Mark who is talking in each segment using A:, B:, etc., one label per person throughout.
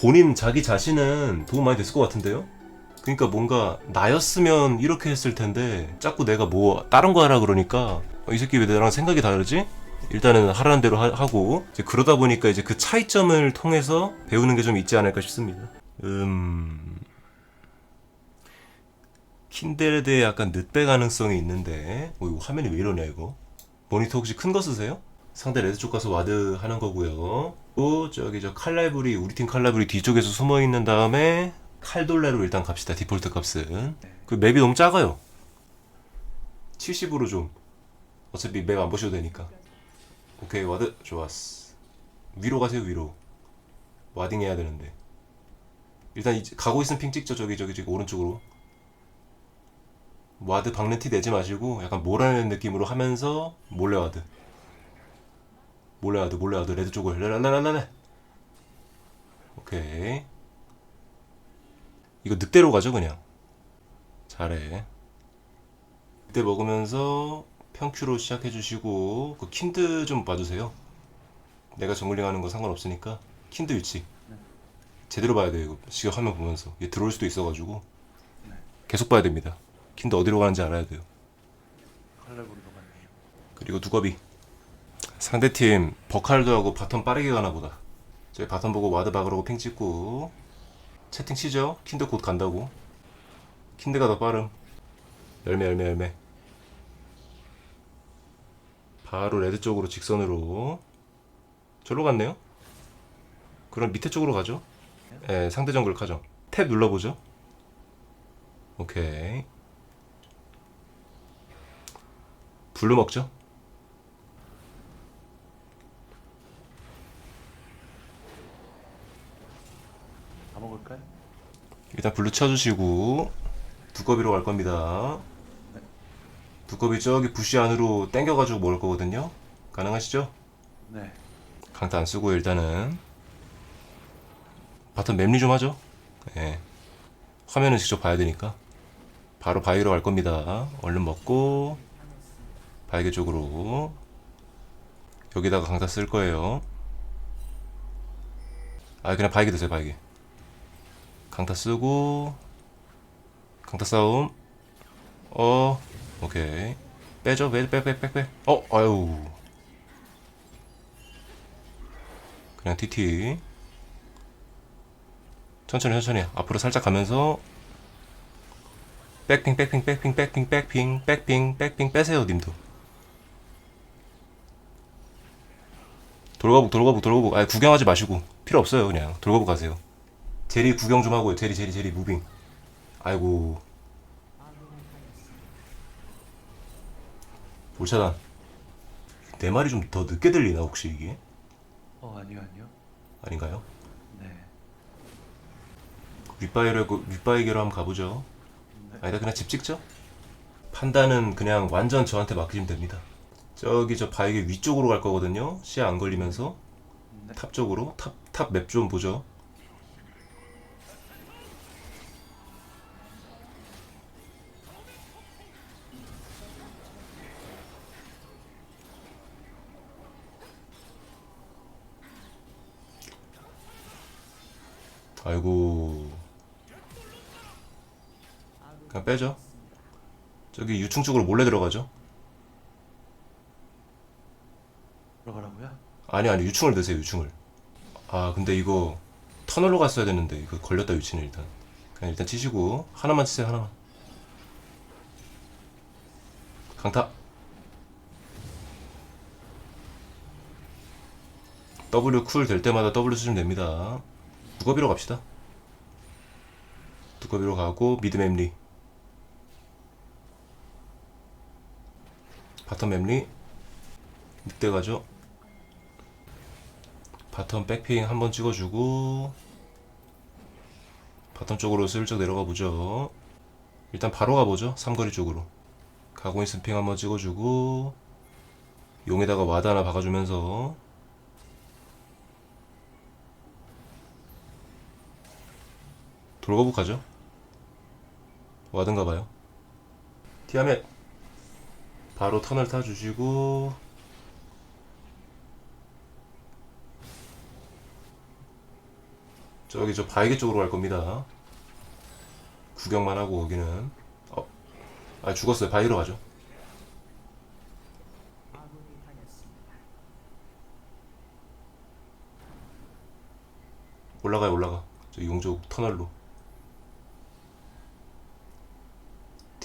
A: 본인 자기 자신은 도움 많이 됐을 것 같은데요? 그러니까 뭔가 나였으면 이렇게 했을 텐데 자꾸 내가 뭐 다른 거 하라 그러니까 어, 이 새끼 왜 나랑 생각이 다르지? 일단은 하라는 대로 하, 고 그러다 보니까 이제 그 차이점을 통해서 배우는 게 좀 있지 않을까 싶습니다. 음 킨델에 대해 약간 늦배 가능성이 있는데 어, 이거 화면이 왜 이러냐 이거 모니터 혹시 큰 거 쓰세요? 상대 레드 쪽 가서 와드 하는 거고요. 또 저기 저 칼라이브리 우리 팀 칼라이브리 뒤쪽에서 숨어 있는 다음에 칼돌레로 일단 갑시다 디폴트 값은 그 맵이 너무 작아요. 70으로 좀 어차피 맵 안 보셔도 되니까. 오케이 와드 좋았어. 위로 가세요 위로. 와딩 해야 되는데. 일단 이제 가고 있으면 핑 찍죠 저기 저기 저기 오른쪽으로. 와드 박는 티 내지 마시고 약간 몰아내는 느낌으로 하면서 몰래 와드. 몰래 와드 레드 쪽을 라라라라라. 오케이. 이거 늑대로 가죠 그냥. 잘해. 늑대 먹으면서 평큐로 시작해 주시고 그 킨드 좀 봐주세요. 내가 정글링 하는 거 상관없으니까 킨드 위치 제대로 봐야 돼요. 이거 지금 화면 보면서 얘 들어올 수도 있어가지고 계속 봐야 됩니다. 킨드 어디로 가는지 알아야 돼요. 그리고 두꺼비 상대팀 버칼도 하고 바텀 빠르게 가나 보다. 저희 바텀 보고 와드 박으라고 핑 찍고. 채팅 치죠? 킨드 곧 간다고. 킨드가 더 빠름. 열매 열매 열매. 바로 레드 쪽으로 직선으로. 절로 갔네요. 그럼 밑에 쪽으로 가죠? 예 상대 정글 가죠. 탭 눌러보죠. 오케이. 블루 먹죠
B: 다 먹을까요?
A: 일단 블루 쳐주시고 두꺼비로 갈 겁니다. 두꺼비 저기 부시 안으로 땡겨가지고 먹을 거거든요. 가능하시죠?
B: 네.
A: 강타 안 쓰고 일단은 바텀 맵리 좀 하죠. 예. 화면은 직접 봐야 되니까 바로 바위로 갈 겁니다. 얼른 먹고 바이게 쪽으로 여기다가 강타 쓸 거예요. 아 그냥 바이게 드세요 바이게. 강타 쓰고 강타 싸움. 어 오케이. 빼죠. 빼빼빼빼빼어 아유. 그냥 TT 천천히 천천히. 앞으로 살짝 가면서. 백핑 백핑 백핑 백핑 백핑 백핑 백핑 빼세요 님도. 돌가복 돌가복 돌가복 아 구경하지 마시고. 필요 없어요 그냥. 돌가복 가세요 제리 구경 좀 하고요. 제리 제리 제리 무빙. 아이고. 볼차단. 내 말이 좀 더 늦게 들리나 혹시 이게?
B: 어 아니요 아니요.
A: 아닌가요?
B: 네.
A: 윗바위로 윗바위계로 한번 가보죠.
B: 네.
A: 아니다 그냥 집 찍죠? 판단은 그냥 완전 저한테 맡기면 됩니다. 저기 저 바위계 위쪽으로 갈 거거든요. 시야 안 걸리면서
B: 네.
A: 탑 쪽으로 탑 탑 맵 좀 보죠. 아이고 그냥 빼죠. 저기 유충 쪽으로 몰래 들어가죠.
B: 들어가라고요?
A: 아니 아니 유충을 드세요 유충을 아 근데 이거 터널로 갔어야 되는데 이거 걸렸다 유치는 일단 그냥 일단 치시고 하나만 치세요 하나만 강타 W 쿨 될 때마다 W 쓰시면 됩니다 두꺼비로 갑시다 두꺼비로 가고 미드 맵리 바텀 맵리 늑대 가죠 바텀 백핑 한번 찍어주고 바텀 쪽으로 슬쩍 내려가 보죠. 일단 바로 가보죠. 삼거리 쪽으로. 가고 있는 핑 한번 찍어주고 용에다가 와드 하나 박아주면서 돌거북 가죠. 와든가 봐요. 티아멧 바로 터널 타주시고 저기 저 바이게 쪽으로 갈 겁니다. 구경만 하고 거기는 어, 아 죽었어요. 바이로 가죠. 올라가요 올라가. 저 용족 터널로.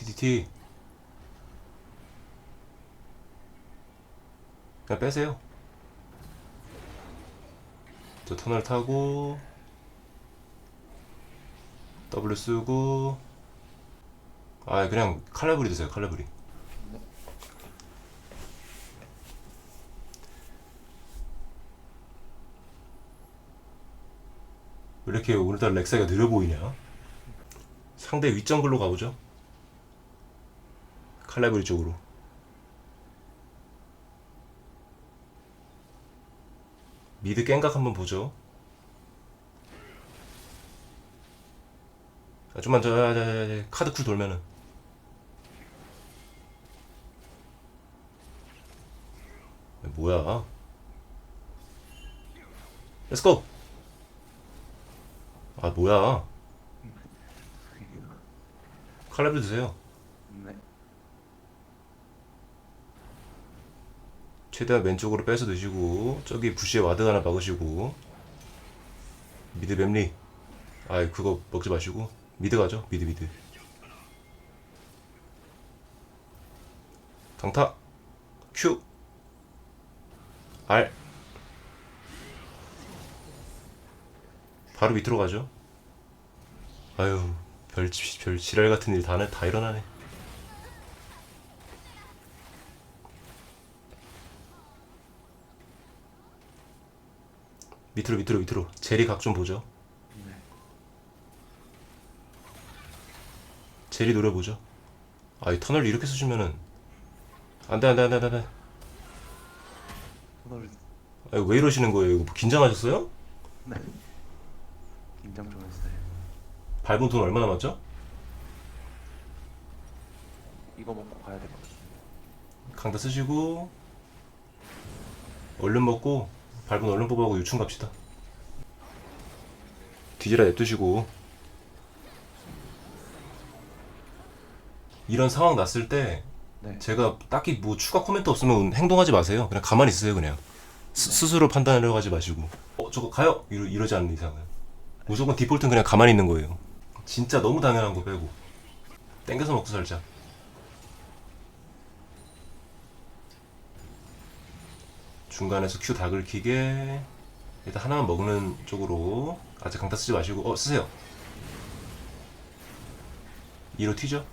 A: TTT. 그냥 빼세요. 저 터널 타고 W 쓰고 아 그냥 칼라브리 드세요 칼라브리 왜 이렇게 오늘따라 렉사가 느려 보이냐 상대 윗정글로 가보죠 칼라브리 쪽으로. 미드 깽각 한번 보죠. 아, 좀만 저, 카드 쿨 돌면은. 아, 뭐야? 렛츠고 아 뭐야? 칼라비 드세요
B: 네.
A: 최대한 왼쪽으로 빼서 드시고 저기 부시에 와드 하나 박으시고. 미드 맵리. 아 그거 먹지 마시고. 미드 가죠? 미드 미드. 강타. R. 바로 밑으로 가죠? 아유 별, 지- 별 지랄 같은 일 다 다 일어나네 밑으로 밑으로 밑으로 제리 각 좀 보죠
B: 네.
A: 제리 노려보죠 아이 터널 이렇게 쓰시면은 안돼 안돼 안돼 안돼
B: 오늘
A: 아, 왜 이러시는 거예요 이거 긴장하셨어요?
B: 네. 긴장 좀 했어요.
A: 밟은 돈 얼마 남았죠?
B: 이거 먹고 가야 될 것 같아요.
A: 강타 쓰시고 얼른 먹고 밟은 얼른 뽑아고 유충 갑시다 뒤지라 냅두시고 이런 상황 났을 때
B: 네.
A: 제가 딱히 뭐 추가 코멘트 없으면 행동하지 마세요. 그냥 가만히 있으세요, 그냥. 스, 스스로 판단하려고 하지 마시고. 어, 저거 가요? 이러, 이러지 않는 이상은. 무조건 디폴트는 그냥 가만히 있는 거예요. 진짜 너무 당연한 거 빼고. 땡겨서 먹고 살자. 중간에서 Q 다 긁히게. 일단 하나만 먹는 쪽으로. 아직 강타 쓰지 마시고. 어, 쓰세요. 2로 튀죠?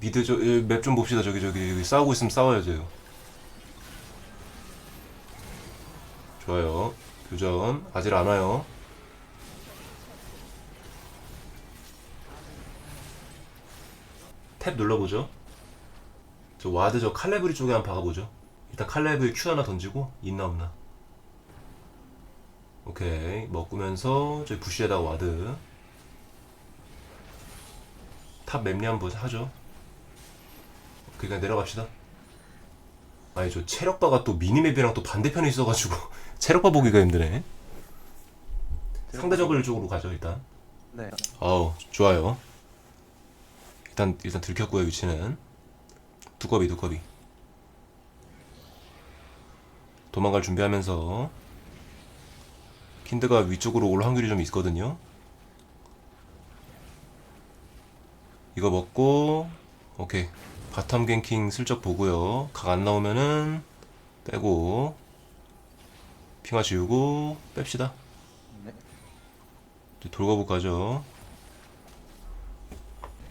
A: 미드 저맵 좀 봅시다 저기 저기 여기 싸우고 있으면 싸워야 돼요 좋아요 교전 아직 안 와요 탭 눌러보죠 저 와드 저 칼레브리 쪽에 한번 박아보죠 일단 칼레브리 Q 하나 던지고 있나 없나 오케이 먹으면서 저기 부시에다가 와드 탑 맵리 한번 하죠 그냥 내려갑시다. 아니 저 체력바가 또 미니맵이랑 또 반대편에 있어가지고 체력바 보기가 힘드네. 상대 정글 쪽으로 가죠 일단.
B: 네.
A: 아우 좋아요. 일단 일단 들켰고요 위치는 두꺼비 두꺼비. 도망갈 준비하면서 킨드가 위쪽으로 올 확률이 좀 있거든요. 이거 먹고 오케이 바텀 갱킹 슬쩍 보고요. 각 안 나오면은 빼고 핑화 지우고 뺍시다.
B: 네.
A: 이제 돌거북 가죠.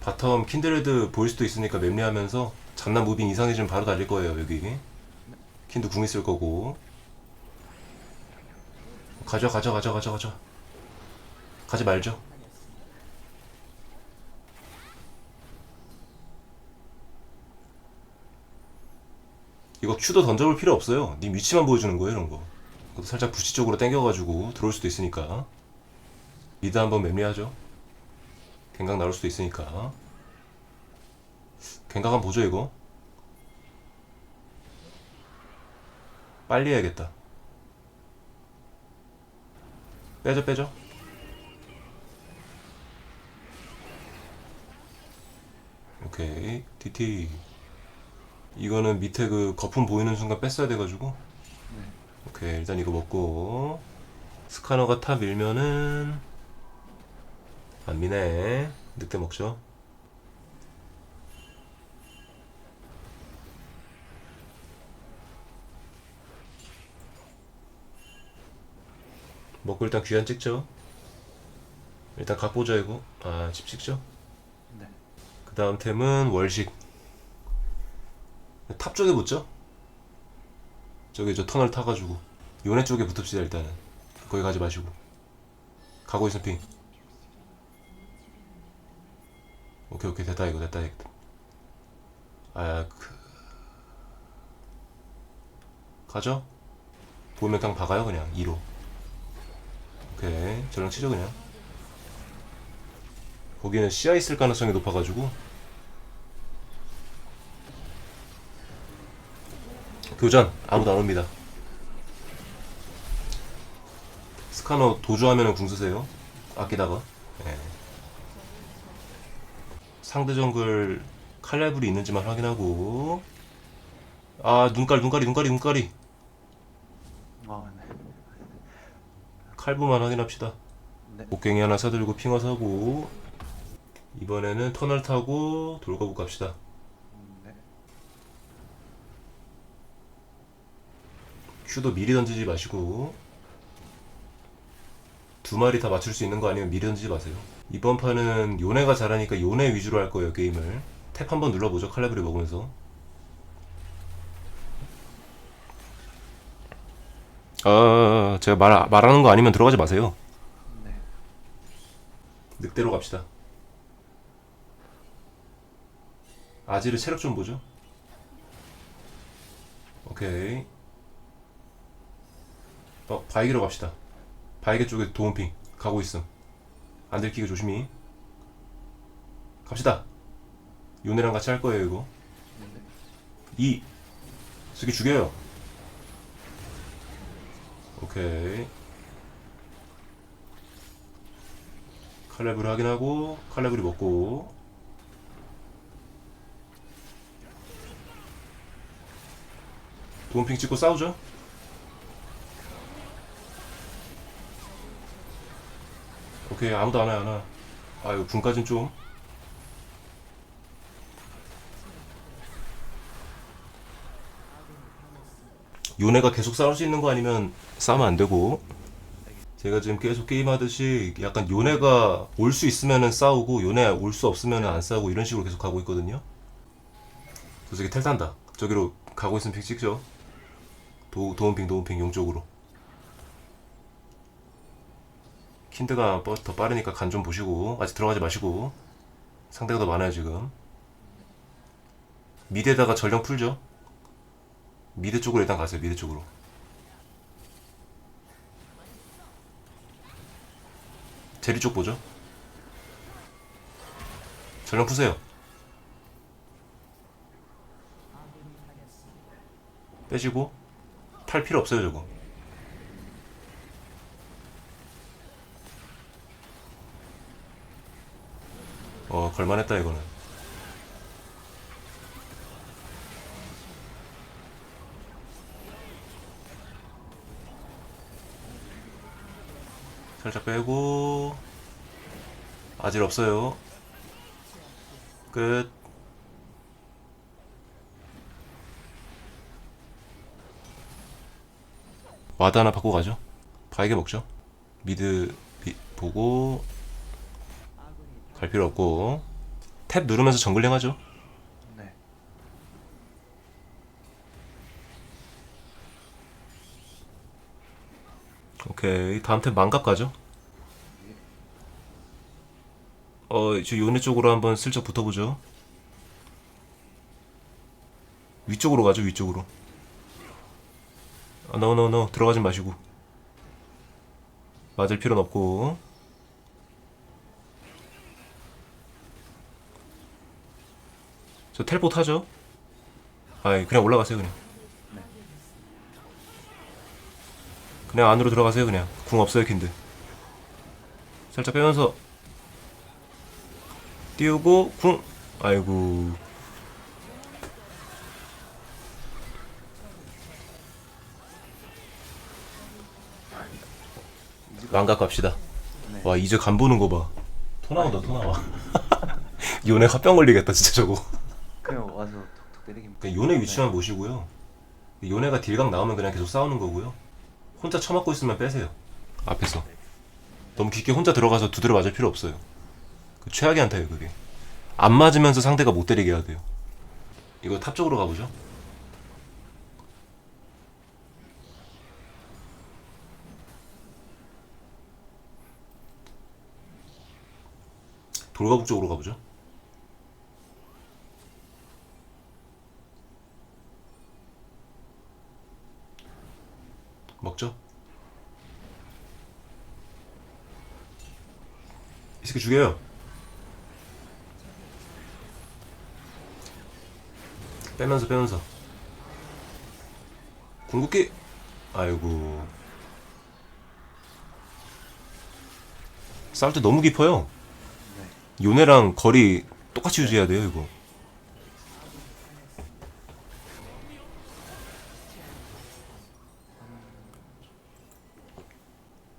A: 바텀 킨드레드 보일 수도 있으니까 맵리하면서 잔나 무빙 이상해지면 바로 달릴 거예요 여기. 킨드 궁 있을 거고. 가져 가져 가져 가져 가져. 가지 말죠. 이거 큐도 던져볼 필요 없어요. 님 위치만 보여주는 거예요, 이런 거. 살짝 부시 쪽으로 당겨가지고 들어올 수도 있으니까. 미드 한번 맵리하죠. 갱각 나올 수도 있으니까. 갱각 한번 보죠 이거? 빨리 해야겠다. 빼죠 빼죠? 오케이. DT 이거는 밑에 그 거품 보이는 순간 뺐어야 돼가지고.
B: 네.
A: 오케이. 일단 이거 먹고. 스카너가 탑 밀면은. 안 미네. 늑대 먹죠? 먹고 일단 귀한 찍죠. 일단 각 보자 이거. 아 집 찍죠?
B: 네.
A: 그 다음 템은 월식. 탑 쪽에 붙죠? 저기 저 터널 타가지고. 요네 쪽에 붙읍시다 일단은. 거기 가지 마시고. 가고 있어 핑. 오케이 오케이. 됐다 이거. 됐다 이거. 아 그. 가죠? 보면 그냥 박아요 그냥. 2로 오케이 저랑 치죠 그냥. 거기는 씨앗 있을 가능성이 높아가지고. 교전 아무도 안 옵니다. 스카너 도주하면은 궁 쓰세요. 아끼다가. 예. 상대 정글 칼날불이 있는지만 확인하고. 아 눈깔 눈깔이 눈깔이 눈깔이
B: 아, 네.
A: 칼부만 확인합시다.
B: 네.
A: 곡괭이 하나 사들고 핑화 사고 이번에는 터널 타고 돌거북 갑시다.
B: 네.
A: 큐도 미리 던지지 마시고 두 마리 다 맞출 수 있는 거 아니면 미리 던지지 마세요. 이번 판은 요네가 잘하니까 요네 위주로 할 거예요 게임을. 탭 한번 눌러보죠 칼라브리 먹으면서 아 제가 말, 말하는 거 아니면 들어가지 마세요.
B: 네.
A: 늑대로 갑시다. 아지르 체력 좀 보죠. 오케이. 어 바이게로 갑시다. 바이게 쪽에 도움핑 가고 있음. 안 들키게 조심히. 갑시다. 요네랑 같이 할 거예요 이거.
B: 네.
A: 이 쓰기 죽여요 오케이. 칼레브리 확인하고 칼레브리 먹고. 도움핑 찍고 싸우죠? 오케이 아무도 안 와요 안 와. 아유 군까진 좀 요네가 계속 싸울 수 있는 거 아니면 싸우면 안 되고. 제가 지금 계속 게임하듯이 약간 요네가 올 수 있으면은 싸우고 요네 올 수 없으면은 안 싸우고 이런 식으로 계속 가고 있거든요. 저 저기 텔 탄다. 저기로 가고 있으면 픽 찍죠. 도, 도움핑 도움핑 용쪽으로. 킨드가 빠- 더 빠르니까 간 좀 보시고 아직 들어가지 마시고. 상대가 더 많아요 지금. 미드에다가 전령 풀죠 미드 쪽으로 일단 가세요 미드 쪽으로. 제리 쪽 보죠? 전령 푸세요. 빼시고 탈 필요 없어요 저거. 어 걸만했다 이거는 살짝 빼고. 아질 없어요. 끝. 와드 하나 받고 가죠. 바이게 먹죠. 미드 비- 보고. 갈 필요 없고. 탭 누르면서 정글링 하죠
B: 네.
A: 오케이 다음 탭 망갑 가죠 어저 요네 쪽으로 한번 슬쩍 붙어보죠 위쪽으로 가죠 위쪽으로 아, 노, 노, 노. 들어가지 마시고. 맞을 필요는 없고. 저 텔포 타죠? 아이, 그냥 올라가세요, 그냥. 그냥 안으로 들어가세요, 그냥. 궁 없어요, 킨드. 살짝 빼면서. 띄우고 궁. 아이고. 망각 갑시다.
B: 네.
A: 와 이제 간 보는 거봐토 나온다 토 나와. 요네 합병 걸리겠다 진짜 저거.
B: 그냥 와서 톡톡 때리기만.
A: 그러니까 요네. 위치만 보시고요. 요네가 딜각 나오면 그냥 계속 싸우는 거고요 혼자 처맞고 있으면 빼세요. 앞에서. 너무 깊게 혼자 들어가서 두드려 맞을 필요 없어요. 그 최악의 한타예요 그게. 안 맞으면서 상대가 못 때리게 해야 돼요. 이거 탑 쪽으로 가보죠. 돌가북 쪽으로 가보죠 먹죠? 이 새끼 죽여요. 빼면서 빼면서. 궁극기? 아이고. 싸울 때 너무 깊어요.
B: 네.
A: 요네랑 거리 똑같이 유지해야 돼요 이거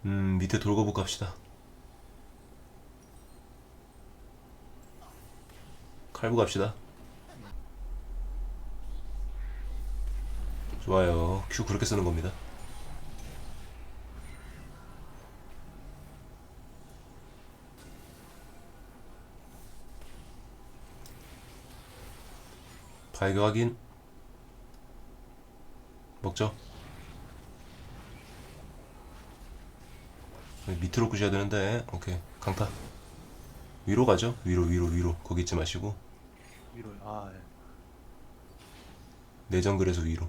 A: 음 밑에 돌고북 갑시다. 칼부 갑시다. 좋아요. 큐 그렇게 쓰는 겁니다. 발교 확인. 먹죠 밑으로 끄셔야 되는데. 오케이. 강타. 위로 가죠. 위로 위로 위로. 거기 있지 마시고.
B: 위로. 아, 예.
A: 내정글에서 위로.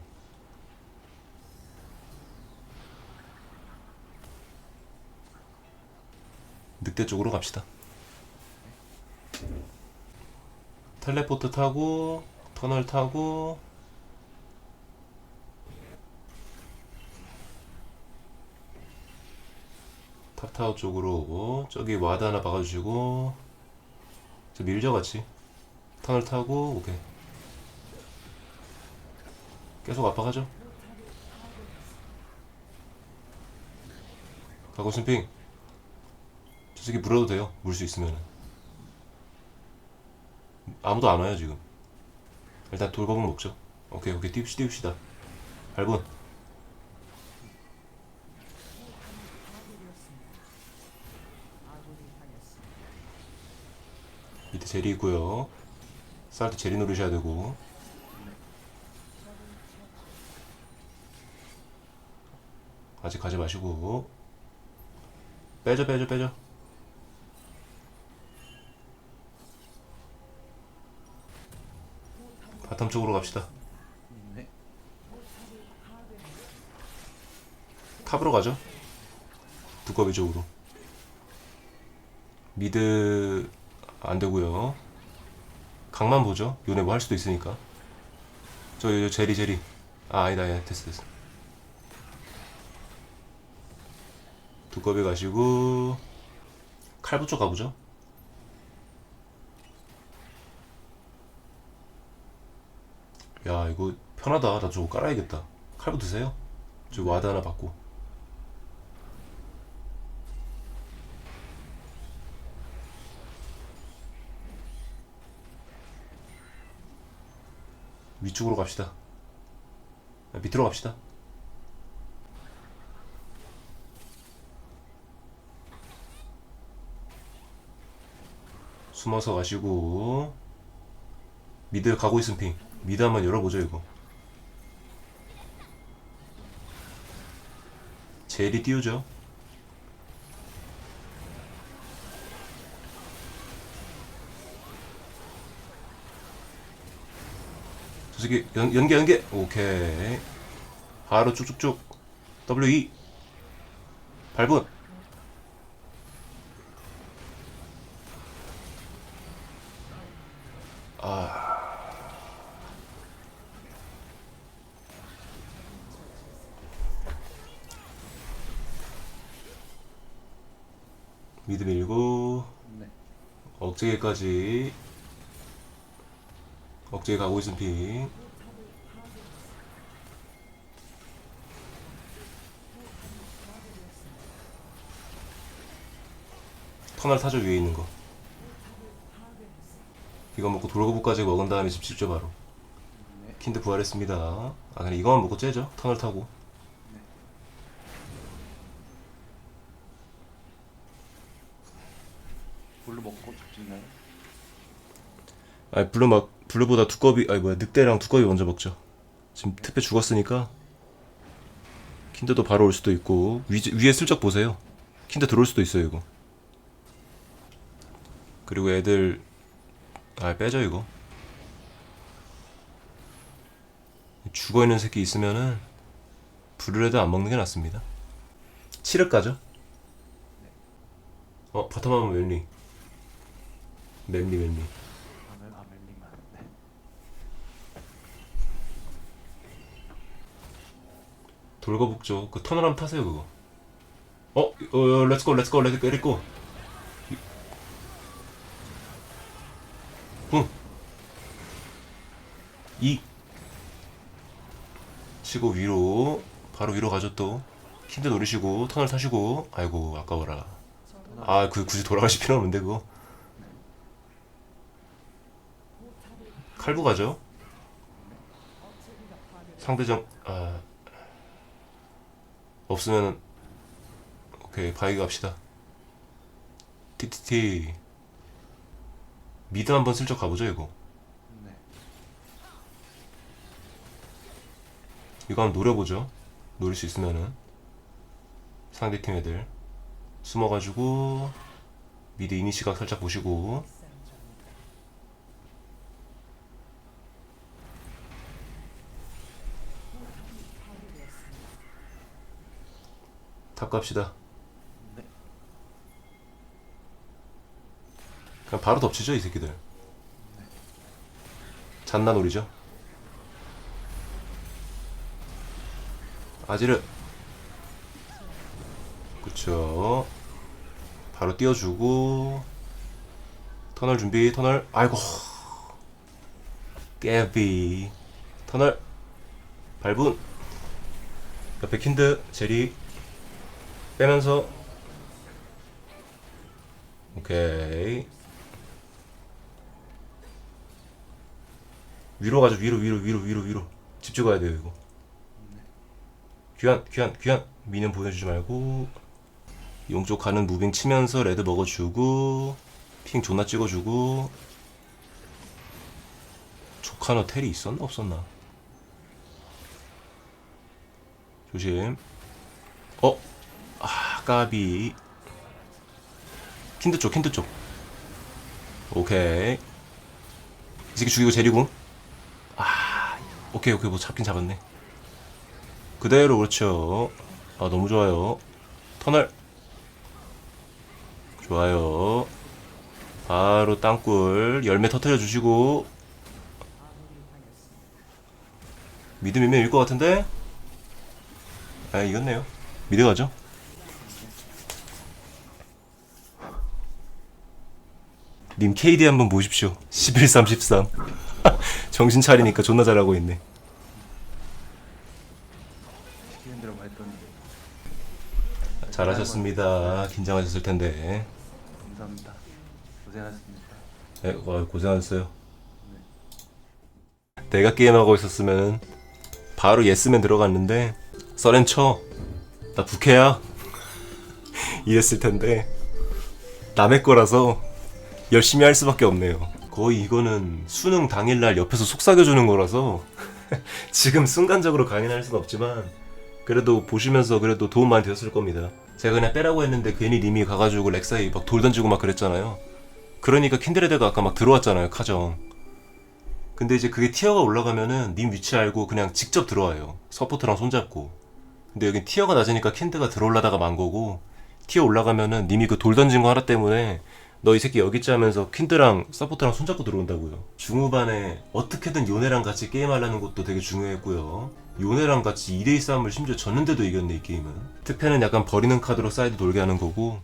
A: 늑대 쪽으로 갑시다. 텔레포트 타고 터널 타고 탑타워 쪽으로 저기 와드 하나 박아주시고 저 밀죠 같이 터널 타고 오케이 계속 압박하죠. 가고 심핑. 저 새끼 물어도 돼요. 물 수 있으면은. 아무도 안 와요 지금. 일단 돌거북 먹죠. 오케이 오케이 띄웁시 띄웁시다. 밟은. 밑에 제리 있고요. 쌀때 제리 누르셔야 되고. 아직 가지 마시고 빼줘 빼줘 빼줘 바텀 쪽으로 갑시다
B: 네.
A: 탑으로 가죠 두꺼비 쪽으로 미드 안 되고요 각만 보죠 요네 뭐 할 수도 있으니까 저, 저 제리 제리 아 아니다 아니다 됐어 됐어 두꺼비 가시고 칼부 쪽 가보죠. 야 이거 편하다. 나 저거 깔아야겠다. 칼부 드세요. 저거 와드 하나 받고. 위쪽으로 갑시다. 아, 밑으로 갑시다. 숨어서 가시고 미드 가고 있음 핑 미드 한번 열어보죠 이거 젤이 띄우죠 저 새끼 연, 연계 연계. 오케이. 바로 쭉쭉쭉. W2 밟은 미드 밀고
B: 네.
A: 억제기까지 억제기 가고 있은 핑. 터널 타죠 위에 있는 거. 이거 먹고 도로구까지 먹은 다음에 집 집죠 바로.
B: 네.
A: 킨드 부활했습니다. 아 그냥 이거만 먹고 째죠? 터널 타고.
B: 볼로 먹고 접짓나요?
A: 아니 블루 막 블루보다 두꺼비 아니 뭐야 늑대랑 두꺼비 먼저 먹죠. 지금 특배 죽었으니까 킨드도 바로 올 수도 있고 위, 위에 슬쩍 보세요. 킨드 들어올 수도 있어요 이거. 그리고 애들 아 빼죠 이거. 죽어 있는 새끼 있으면은 블루레드 안 먹는 게 낫습니다. 치륵 가죠. 어 바텀하면 멜리. 멜리 멜리. 돌거북죠. 그 터널 한번 타세요 그거. 어, 어, 렛츠고, 렛츠고, 렛츠고, 렛츠고. 응. 이 치고 위로 바로 위로 가죠 또. 킨드 노리시고 터널 타시고. 아이고 아까워라. 아, 그 굳이 돌아가실 필요 없는데 그거. 칼부 가죠. 상대정 아 없으면 오케이 바이그 갑시다. TTT 미드 한번 슬쩍 가보죠 이거.
B: 네.
A: 이거 한번 노려보죠. 노릴 수 있으면은. 상대팀 애들. 숨어가지고 미드 이니시각 살짝 보시고 탑 갑시다.
B: 네.
A: 그냥 바로 덮치죠 이 새끼들. 잔나놀이죠? 아지르. 그쵸. 바로 띄워주고. 터널 준비 터널. 아이고. 깨비. 터널. 발분 옆에 킨드 제리 빼면서. 오케이. 위로 가죠. 위로 위로 위로 위로 위로. 집 찍어야 돼요 이거. 귀한 귀한 귀한 미는 보내주지 말고. 용쪽 가는 무빙 치면서 레드 먹어주고 핑 존나 찍어주고. 조카너 텔이 있었나? 없었나? 조심. 어? 아 까비 킨드 쪽 킨드 쪽. 오케이. 이 새끼 죽이고 제리궁 아 오케이 오케이. 뭐 잡긴 잡았네. 그대로 그렇죠. 아 너무 좋아요. 터널. 좋아요. 바로 땅굴 열매 터트려 주시고. 미드 밀면 일것 같은데? 아 이겼네요. 미드 가죠 님 KD 한번 보십시오 11 33 정신 차리니까 존나 잘하고 있네
B: 대로
A: 잘하셨습니다 긴장하셨을 텐데
B: 감사합니다. 고생하셨습니다.
A: 네, 와, 고생하셨어요. 내가 게임하고 있었으면 바로 예스맨 들어갔는데 써렌 쳐. 나 부캐야. 이랬을 텐데 남의 거라서 열심히 할 수밖에 없네요. 거의 이거는 수능 당일날 옆에서 속삭여주는 거라서 지금 순간적으로 강연할 수는 없지만 그래도 보시면서 그래도 도움 많이 되었을 겁니다. 제가 그냥 빼라고 했는데 괜히 님이 가가지고 렉사이 막 돌 던지고 막 그랬잖아요. 그러니까 킨드레드가 아까 막 들어왔잖아요 카정 근데 이제 그게 티어가 올라가면은 님 위치 알고 그냥 직접 들어와요 서포트랑 손잡고 근데 여긴 티어가 낮으니까 킨드가 들어올라다가 만 거고 티어 올라가면은 님이 그 돌 던진 거 하나 때문에 너 이 새끼 여기 있지 하면서 킨드랑 서포트랑 손잡고 들어온다고요. 중후반에 어떻게든 요네랑 같이 게임하려는 것도 되게 중요했고요. 요네랑 같이 2대2 싸움을 심지어 졌는데도 이겼네 이 게임은. 특패는 약간 버리는 카드로 사이드 돌게 하는 거고